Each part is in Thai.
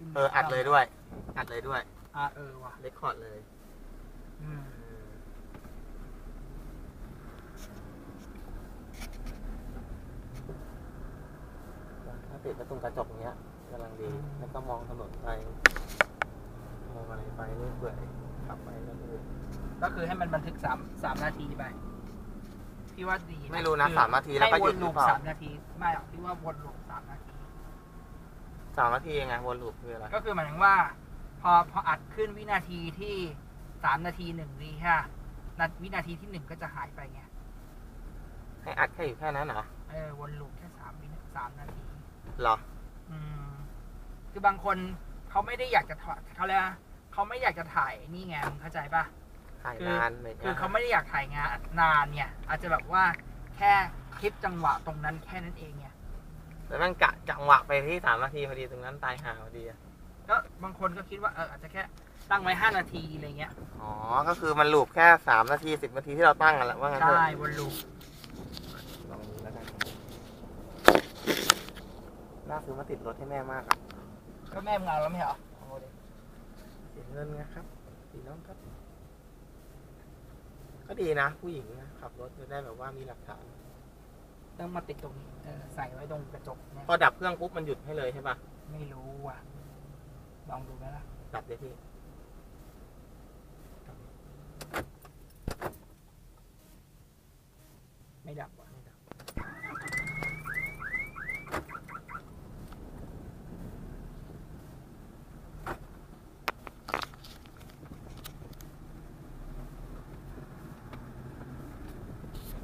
ขึ้นเอออัดเลยด้วย อัดเลยด้วยอ่าเออว่ะเรคคอร์ดเลยอืมถ้าติดประตูกระจกเนี้ยกำลังดีแล้วก็มองถนนไปมองอะไรไปเรื่อยเปื่อยขับไปก็คือก็คือให้มันบันทึกสามสามนาทีไปพี่ว่าดีไม่รู้นะคือสามนาทีแล้วก็ให้หวยุดนหลูรือปเปล่าสามนาที ไม่หรอกพี่ว่าวนลูปสามนาที สามนาทียังไงวนลูปคืออะไร ก็คือหมายถึงว่า พอพออัดขึ้นวินาทีที่สามนาทีหนึ่งวิค่ะนาวินาทีที่หนึ่งก็จะหายไปไงให้อัดแค่อยู่แค่นั้นเหรอเออวนลูปแค่สามวินาสามนาที เหรอ อืม คือบางคนเขาไม่ได้อยากจะถอดเขาเลยกว่าเขาไม่อยากจะถ่ายนี่ไงมึงเข้าใจปะ ถ่ายคือนานเลยคือเขาไม่ได้อยากถ่ายงานนานเนี่ย อาจจะแบบว่าแค่คลิปจังหวะตรงนั้นแค่นั้นเองเนี่ย แล้วมันกะจังหวะไปที่สามนาทีพอดีตรงนั้นตายหาพอดีอะก็บางคนก็คิดว่าเอออาจจะแค่ตั้งไว้ห้านาทีอะไรเงี้ยอ๋อ ก็คือมันลูปแค่สามนาทีสิบนาทีที่เราตั้งกันแหละว่างั้นเถได้อะวนลูปลองดูแล้วกันน่าซื้อมาติดรถให้แม่มากอะก็แม่มึงเอาแล้วไม่เหรอเอาดิเสียเงินไงครับสีน้องครับ ก็ดีนะ ผู้หญิงนะขับรถจะได้แบบว่ามีหลักฐาน ต้องมาติดตรงนี้เออใส่ไว้ตรงกระจกเนี่ยพอดับเครื่องปุ๊บมันหยุดให้เลยใช่ปะไม่รู้ว่ะ ลองดูไหมล่ะดับเลยพี่ไม่ดับว่ะ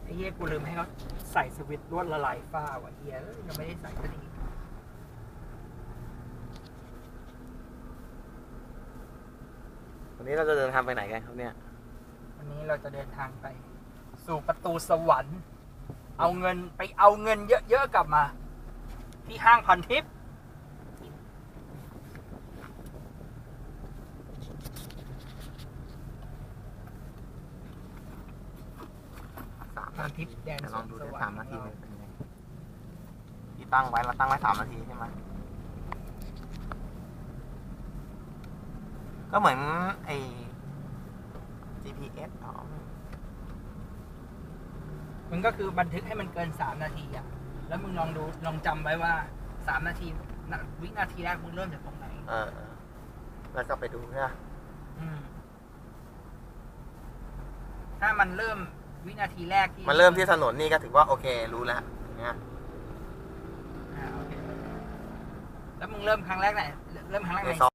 ไอ้เหี้ยกูลืมให้เขาใส่สวิตช์ลวดละลายฝ้าว่ะเหี้ยเอ้ยยังไม่ได้ใส่สักทีวันนี้เราจะเดินทางไปไหนกันครับเนี่ย วันนี้เราจะเดินทางไป สู่ประตูสวรรค์ เอาเงินไปเอาเงินเยอะๆกลับมา ที่ห้างพันทิพย์ สามพันทิพย์แดนเดี๋ยวสลวองนดูสได้วรรสามค์นาทีของมันเราเป็นยังไงที่ตั้งไว้เราตั้งไว้สามนาทีใช่ไหมก็เหมือนไอ้ GPS อ๋อมันก็คือบันทึกให้มันเกินสามนาทีอะ แล้วมึงลองดูลองจำไว้ว่าสามนาทีนะวินาทีแรกมึงเริ่มจากตรงไหน เออเออแล้วก็ไปดูใช่ไหมอืมถ้ามันเริ่ม วินาทีแรกที่มันเริ่มที่ถนนนี่ก็ถือว่าโอเครู้แล้วอย่างเงี้ยอ่าโอเคแล้วมึงเริ่มครั้งแรกไหนเริ่มครั้งแรกในไหนซอย